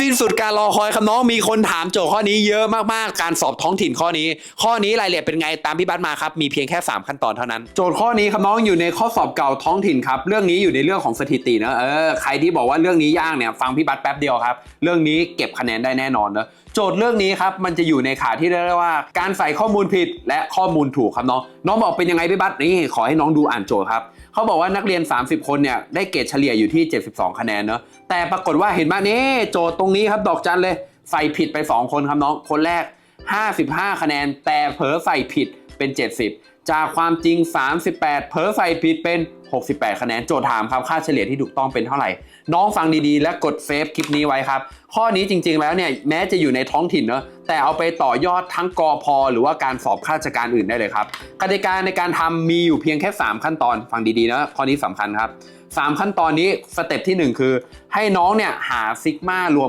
สิ้นสุดการรอคอยครับน้องมีคนถามโจทย์ข้อนี้เยอะมากๆ การสอบท้องถิ่นข้อนี้ ข้อนี้รายละเอียดเป็นไงตามพี่บัตมาครับ มีเพียงแค่ 3 ขั้นตอนเท่านั้น โจทย์ข้อนี้ครับน้องอยู่ในข้อสอบเก่าท้องถิ่นครับ เรื่องนี้อยู่ในเรื่องของสถิตินะเออใครที่บอกว่าเรื่องนี้ยากเนี่ยฟังพี่บัตแป๊บเดียวครับ เรื่องนี้เก็บคะแนนได้แน่นอนนะโจทย์เรื่องนี้ครับมันจะอยู่ในขาที่เรียกว่า การใส่ข้อมูลผิดและข้อมูลถูกครับน้องน้องบอกเป็นยังไงพี่บัตนี่ขอให้น้องดูอ่านโจทย์ครับเขาบอกว่านักเรียน 30 คนเนี่ยได้เกรดเฉลี่ยอยู่ที่ 72 คะแนนเนะแต่ปรากฏว่าเห็นไหมนี่โจทย์ตรงนี้ครับดอกจันเลย ใส่ผิดไป 2 คนครับน้อง คนแรก 55 คะแนน แต่เผลอใส่ผิดเป็น 70 จากความจริง 38 เผลอใส่ผิดเป็น 68 คะแนน โจทย์ถามครับค่าเฉลี่ยที่ถูกต้องเป็นเท่าไหร่ น้องฟังดีๆ และกดเซฟคลิปนี้ไว้ครับ ข้อนี้จริงๆแล้วเนี่ยแม้จะอยู่ในท้องถิ่นเนอะแต่เอาไปต่อยอดทั้งกอพอหรือว่าการสอบข้าราชการอื่นได้เลยครับกติกาในการทำมีอยู่เพียงแค่ 3 ขั้นตอนฟังดีๆนะข้อนี้สำคัญครับ 3 ขั้นตอนนี้สเต็ปที่ 1 คือ ให้น้องเนี่ยหาซิกมารวม